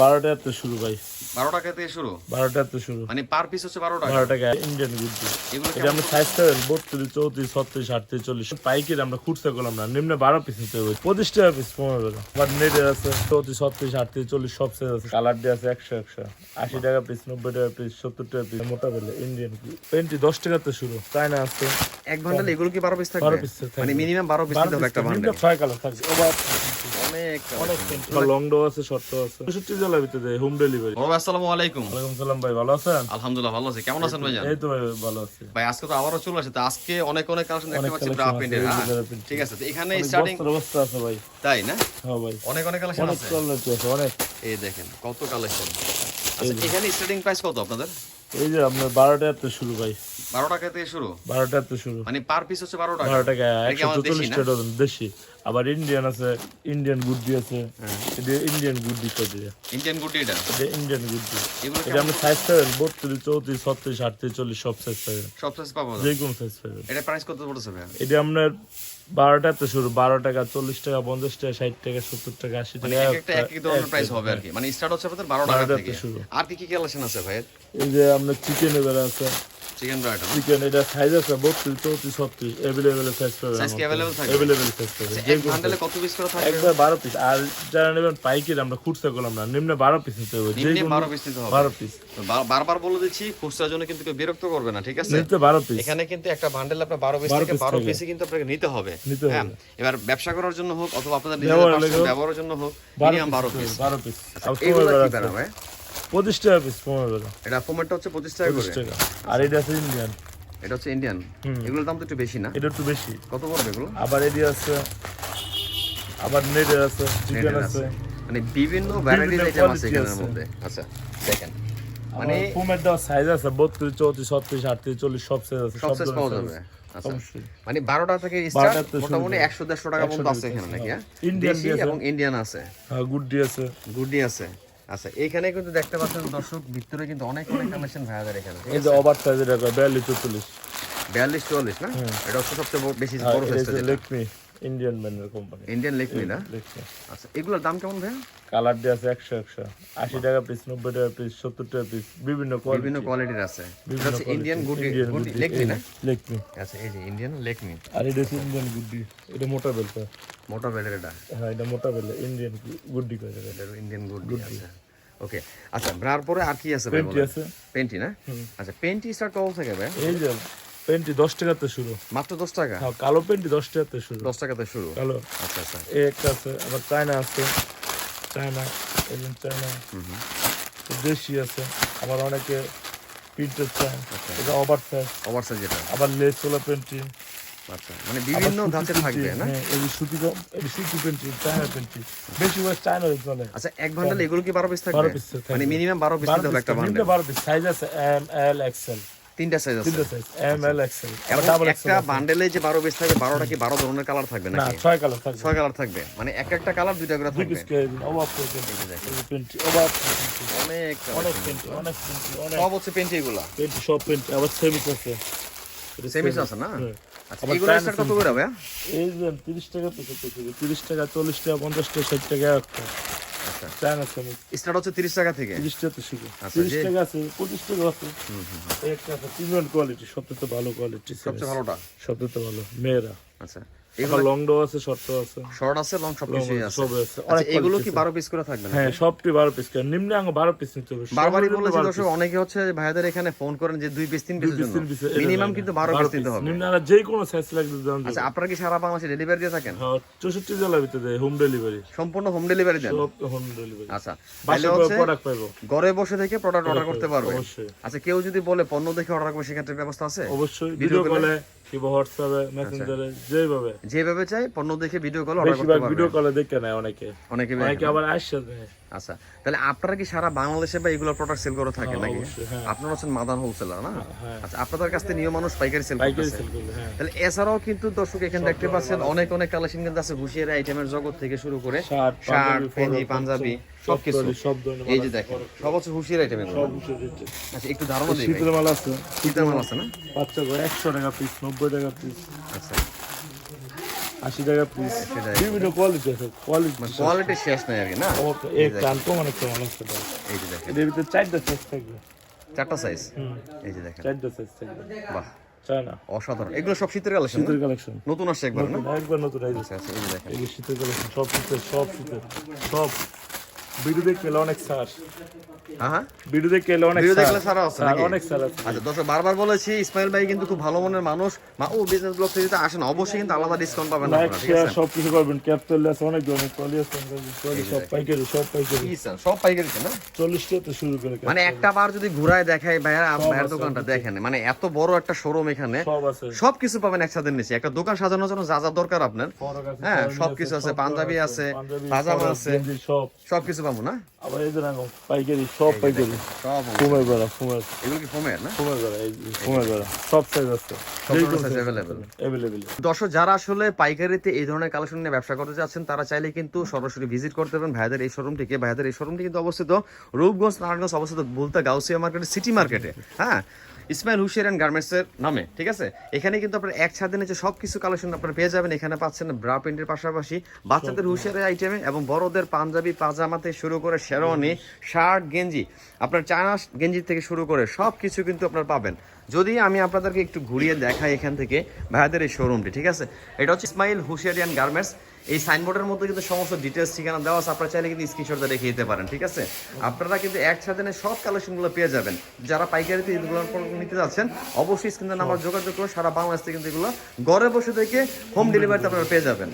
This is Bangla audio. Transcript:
বারোটা এত শুরু ভাই। বারো টাকা থেকে শুরু? বারোটা এত শুরু। মানে পার পিস হচ্ছে বারো টাকা বারো টাকা ইন্ডিয়ান গুড্ডি। এগুলো এটা আমরা সাইজ পাবেন বত্রিশ চৌত্রিশ ছত্রিশ আটত্রিশ চল্লিশ। পাইকারি আমরা খুচরা করলাম না। নিম্নে বারো পিস নিতে হবে। পঁচিশ টাকা পিস পনেরো টাকা। আবার নেটের আছে চৌত্রিশ ছত্রিশ আটত্রিশ চল্লিশ সব সাইজ আছে। কালার দিয়ে আছে একশো একশো। আশি টাকা পিস নব্বই টাকা পিস সত্তর টাকা পিস মোটা বেলে ইন্ডিয়ান পেন্টি দশ টাকাতে শুরু। চায়না আছে। এক বান্ডেল এগুলো কি বারো পিস থাকবে? বারো piece মানে মিনিমাম বারো পিস piece একটা ছয় কালার থাকবে। ওভার অনেক অনেক আছে শর্ট আছে। চৌষট্টি জেলার ভিতরে হোম ডেলিভারি বড় আসসালামু আলাইকুম। ওয়ালাইকুম সালাম ভাই ভালো আছেন? আলহামদুলিল্লাহ ভালো আছি। কেমন আছেন ভাইজান? এই তো ভাই ভালো আছি। ভাই আজকে তো আবারও চলে আসে তো আজকে অনেক অনেক কালেকশন দেখতে অনেক পাচ্ছি ব্রা আছে, প্রিন্টের এই যে print। ঠিক আছে তো এখানে স্টার্টিং অবস্থা আছে ভাই। তাই না? হ্যাঁ ভাই। অনেক অনেক কালেকশন আছে। কোয়ালিটি আছে অনেক। এই দেখেন কত কালেকশন। আচ্ছা এখানে স্টার্টিং প্রাইস কত আপনাদের? এই যে আপনার বারোটা শুরু ভাই। বারো টাকা থেকে শুরু? বারোটা এত শুরু। মানে পার পিস হচ্ছে বারো টাকা বারো টাকা এটা কি একশো আমাদের দেশি চল্লিশ না? টাকা দেশি। আবার ইন্ডিয়ান আছে ইন্ডিয়ান গুড্ডি আছে। এটা ইন্ডিয়ান গুড্ডি করে দিয়ে? ইন্ডিয়ান গুটি এটা? এটা ইন্ডিয়ান গুড্ডি। এটা আপনি সাইজ পাবেন বত্রিশ চৌত্রিশ ছত্রিশ আটত্রিশ চল্লিশ সব সাইজ পাবেন সব সাইজ পাবো যে কোনো সাইজ পাবেন এটা প্রাইস কত পড়েছে ভাই এটা আপনার বারোটা এত শুরু বারো টাকা চল্লিশ টাকা পঞ্চাশ টাকা ষাট টাকা সত্তর টাকা আশি টাকা একটা এক এক ধরনের প্রাইস হবে আর কি। মানে স্টার্ট হচ্ছে আপনাদের বারো টাকা থেকে। থেকে শুরু। আর কি কি কালেকশন আছে ভাই এই যে আপনার চিকেন এবার আছে। চিকেন ব্রাইট চিকেন এটা সাইজ আছে বত্রিশ চৌত্রিশ ছত্রিশ। অ্যাভেলেবেল সাইজ পাবেন Size কি available থাকে? অ্যাভেলেবেল সাইজ পাবেন। এক বান্ডেলে কত পিস করে থাকে একবার বারো পিস আর যারা নেবেন পাইকারি আমরা খুচরা করলাম না। নিম্নে বারো পিস নিতে হবে। নিম্নে কোনো বারো পিস নিতে হবে। বারো পিস বারবার বলে দিচ্ছি খুচরার জন্য কিন্তু কেউ বিরক্ত করবে না ঠিক আছে? নিতে বারো পিস এখানে কিন্তু একটা বান্ডেল আপনার বারো পিস থেকে piece বারো থাকে। পিসই কিন্তু আপনাকে নিতে হবে। হ্যাঁ? এবার ব্যবসা করার জন্য হোক অথবা আপনাদের নিজেদের ব্যবহারের জন্য হোক বারো মিনিমাম পিস বারো পিস এগুলো কি পঁচিশ টাকা পিস পনেরো টাকা। এটা ফোমেটটা হচ্ছে পঁচিশ টাকা করে টাকা। আর এটা আছে ইন্ডিয়ান এটা হচ্ছে ইন্ডিয়ান এগুলোর দাম তো একটু বেশি না? এটা একটু বেশি। কত পড়বে এগুলো? আবার এডি আছে আবার নেটের আছে চিকেন আছে। মানে বিভিন্ন ভ্যারাইটিস আইটেম আছে এখানের মধ্যে। আচ্ছা দেখেন। মানে ফুমের সাইজ আছে সব সাইজ আছে সব সব সাইজ পাওয়া যাবে। আচ্ছা। মানে বারোটা থেকে স্টার্ট মোটামুটি একশো দেড়শো টাকা পর্যন্ত আছে এখানে নাকি হ্যাঁ। এবং ইন্ডিয়ান আছে। হ্যাঁ গুড্ডি আছে। গুডি আছে। আচ্ছা এখানে কিন্তু দেখতে পাচ্ছেন দর্শক ভিতরে কিন্তু অনেক অনেক কালেকশন ভাইয়াদের এখানে এই যে ওভার সাইজের একটা বিয়াল্লিশ চল্লিশ। বিয়াল্লিশ চুয়াল্লিশ না? এটা হচ্ছে সবচেয়ে বেশি হ্যাঁ, বড় সাইজটা যেটা। লেকমি ইন্ডিয়ান ব্র্যান্ডের কোম্পানি ইন্ডিয়ান লেকমি না আচ্ছা এগুলোর দাম কেমন ভাইয়া? কালার দিয়ে আছে একশো একশো। আশি টাকা পিস নব্বই টাকা পিস সত্তর টাকা পিস বিভিন্ন বিভিন্ন কোয়ালিটির আছে। ইন্ডিয়ান গুডি গুডি লেকমি না লেকমি আচ্ছা এই যে ইন্ডিয়ান লেকমি আর এটা হচ্ছে ইন্ডিয়ান গুড্ডি এটা মোটা বেলটা মোটা বেলের এটা? হ্যাঁ এটা মোটা বেল ইন্ডিয়ান করে এটা ইন্ডিয়ান গুডি আছে। ওকে আচ্ছা ব্রার পরে আর কি আছে ভাই পেন্টি আছে। পেন্টি না? আচ্ছা পেন্টি স্টার্ট কত থেকে ভাই। এই যে পেন্টি দশ টাকাতে শুরু। মাত্র দশ টাকা? হ্যাঁ কালো পেন্টি দশ টাকাতে শুরু। দশ টাকাতে শুরু? কালো। আচ্ছা আচ্ছা। এই একটা আছে আবার চায়না আছে। চায়না এবং চায়না। দেশি আছে। আবার অনেকে প্রিন্টের চায়। এটা ওভার সাইজ ওভার সাইজ যেটা? আবার লেস ওলা পেন্টি আচ্ছা মানে বিভিন্ন ধাঁচের থাকবে না? হ্যাঁ এই সুতি এই সুতি পেন্টি চায়না পেন্টি বেশিরভাগ চায়না চলে। আচ্ছা এক বান্ডেল এগুলো কি বারো পিস থাকবে? মানে মিনিমাম বারো পিস বারো একটা বান্ডেল তিনটে বারো পিস। সাইজ আছে এম এল এক্সেল তিনটা সাইজ আছে। তিনটে size M L XL double একটা বান্ডেলে যে বারো পিস থাকবে বারোটা কি বারো ধরনের কালার থাকবে না নাকি? ছয় কালার থাকবে। ছয় কালার থাকবে। মানে এক একটা কালার দুইটা করে থাকবে। অবাক করে পেন্টি অবাক অনেক অনেক অনেক অনেক সব হচ্ছে পেন্টি এগুলা পেন্টি সব পেন্টি আবার সেমিস আছে। সেমিস আছে না? হ্যাঁ। আচ্ছা এগুলো কত করে ভাইয়া? এই যে তিরিশ টাকা পঁচাত্তর টাকা তিরিশ টাকা চল্লিশ টাকা পঞ্চাশ টাকা ষাট টাকা একটা আচ্ছা। চায়না স্টার্ট হচ্ছে তিরিশ টাকা থেকে? তিরিশ টাকা তো শিখে। আচ্ছা, তিরিশ যে- টাকা আছে পঁচিশ টাকা আছে। এই একটা আছে প্রিমিয়াম কোয়ালিটি সবথেকে ভালো কোয়ালিটি সবচেয়ে ভালোটা? সবথেকে ভালো মেয়েরা। আচ্ছা। এবার লং ডো আছে শর্ট ডো আছে। শর্ট আছে লং সব কিছুই আছে সব আছে। আচ্ছা এগুলো কি আছে। বারো পিস করে থাকবে হ্যাঁ সবটি বারো পিস করে। নিম্নে আঙ্গ বারো পিস নিতে হবে বারবারই বলেছি দর্শক অনেকে হচ্ছে যে এখানে ফোন করেন যে দুই পিস তিন পিসের piece, জন্য তিন piece, এটা মিনিমাম কিন্তু না। বারো পিস নিতে হবে। নিম্নে আর যে কোনো সাইজ লাগবে দাম আচ্ছা আপনারা কি সারা বাংলাদেশে ডেলিভারি দিয়ে থাকেন? হ্যাঁ চৌষট্টি জেলার ভিতরে হোম ডেলিভারি সম্পূর্ণ হোম ডেলিভারি দেন? সব হোম ডেলিভারি আচ্ছা তাহলে হচ্ছে প্রোডাক্ট পাইবো। ঘরে বসে থেকে প্রোডাক্ট অর্ডার করতে পারবে। অবশ্যই। আচ্ছা কেউ যদি বলে পণ্য দেখে অর্ডার করবে সেক্ষেত্রে ব্যবস্থা আছে? অবশ্যই ভিডিও কলে কিংবা হোয়াটসঅ্যাপে মেসেঞ্জারে যেভাবে যেভাবে চাই পণ্য দেখে ভিডিও কল অর্ডার করতে পারবে। ভিডিও কলে দেখে নেয় অনেকে। অনেকে অনেকে আবার আসছে আচ্ছা তাহলে আপনারা কি সারা বাংলাদেশে বা এগুলো প্রোডাক্ট সেল করে থাকেন নাকি? হ্যাঁ। আপনারা হচ্ছেন মাদান হোলসেলার না? হ্যাঁ। আচ্ছা আপনাদের কাছ থেকে নিয়ম মানুষ পাইকারি সেল করতেছে। হ্যাঁ। তাহলে এছাড়াও কিন্তু দর্শক এখানে দেখতে পাচ্ছেন অনেক অনেক কালেকশন কিন্তু আছে হুশিয়ারি আইটেমের জগৎ থেকে শুরু করে শার্ট শার্ট পাঞ্জাবি সবকিছু। এই যে দেখেন সব হচ্ছে হুশিয়ারি আইটেম। আচ্ছা একটু ধারণা দিই শীতের মাল আছে। শীতের মাল আছে না? বাচ্চা করে একশো টাকা পিস নব্বই টাকা পিস আচ্ছা। আশি টাকা পিস বিভিন্ন কোয়ালিটি আছে। কোয়ালিটি কোয়ালিটি শেষ নাই আর কি না? এক টান কম অনেক কম অনেক এই যে দেখেন। এর ভিতরে চারটা সাইজ থাকবে। চারটা সাইজ হুম। এই যে দেখেন। চারটা সাইজ থাকবে। বাহ। অসাধারণ। এগুলো সব শীতের কালেকশন শীতের কালেকশন নতুন আসছে একবার না? একবার নতুন আচ্ছা আচ্ছা এই দেখেন। এই শীতের কালেকশন সব শীতের সব শীতের সব ভিডিও অনেক হ্যাঁ ভিডিও দেখতে অনেক ভিডিও দেখলে সারা আছে নাকি? অনেক সার আছে। আচ্ছা দর্শক বারবার বলেছি ইসমাইল ভাই কিন্তু খুব ভালো মনের মানুষ। মা ও বিজনেস ব্লগ থেকে আসেন অবশ্যই কিন্তু আলাদা ডিসকাউন্ট পাবেন লাইক শেয়ার সব কিছু করবেন। ক্যাপিটাল আছে অনেক ধরনের টলি আছে সব পাইকারি সব পাইকারি। কি স্যার সব পাইকারিতে না? চল্লিশ টাকা শুরু করে মানে একটা বার যদি ঘুরায় দেখায় ভাইয়া ভাইয়ের দোকানটা দেখেন। মানে এত বড় একটা শোরুম এখানে সব আছে। সব কিছু পাবেন একসাথে নিচে। একটা দোকান সাজানোর জন্য যা যা দরকার আপনার। হ্যাঁ ফরক সবকিছু আছে পাঞ্জাবি আছে পাজামা আছে সব। সবকিছু পাবো না? আবার এই পাইকারি সব পাইকারি। সব ফুমের বেড়া ফুমের এগুলো কি ফোমের না? ফুমের বেড়া এই ফুমের বেড়া সব সাইজ আছে। দর্শক যারা আসলে পাইকারিতে এই ধরনের কালেকশন নিয়ে ব্যবসা করতে চাচ্ছেন তারা চাইলে কিন্তু সরাসরি ভিজিট করতে পারেন ভাইদের এই শোরুমটিকে ভাইদের এই শোরুমটি কিন্তু অবস্থিত রূপগঞ্জ নারায়ণগঞ্জ অবস্থিত বলতে গাউসিয়া মার্কেটে সিটি মার্কেটে হ্যাঁ? ইসমাইল হুশিয়ার অ্যান্ড গার্মেন্টসের নামে ঠিক আছে? এখানে কিন্তু আপনার এক ছাদে নিচে সব কিছু কালেকশন আপনারা পেয়ে যাবেন। এখানে পাচ্ছেন ব্রা প্যান্টের পাশাপাশি বাচ্চাদের হুশিয়ারের আইটেমে এবং বড়দের পাঞ্জাবি পাজামা থেকে শুরু করে শেরওয়ানি শার্ট গেঞ্জি আপনার চায়না গেঞ্জি থেকে শুরু করে সব কিছু কিন্তু আপনার পাবেন। যদি আমি আপনাদেরকে একটু ঘুরিয়ে দেখাই এখান থেকে ভাইয়াদের এই শোরুমটি ঠিক আছে? এটা হচ্ছে ইসমাইল হুশিয়ারিয়ান গার্মেন্টস। এই সাইনবোর্ডের মধ্যে কিন্তু সমস্ত ডিটেলস ঠিকানা দেওয়া আছে, আপনারা চাইলে কিন্তু স্ক্রিনশট রেখে দিতে পারেন, ঠিক আছে? আপনারা কিন্তু একসাথে সব কালেকশনগুলো পেয়ে যাবেন। যারা পাইকারিতে এগুলো নিতে যাচ্ছেন, অবশ্যই স্ক্রিনের নাম্বার যোগাযোগ করে সারা বাংলাদেশ থেকে কিন্তু এগুলো ঘরে বসে থেকে হোম ডেলিভারিতে আপনারা পেয়ে যাবেন।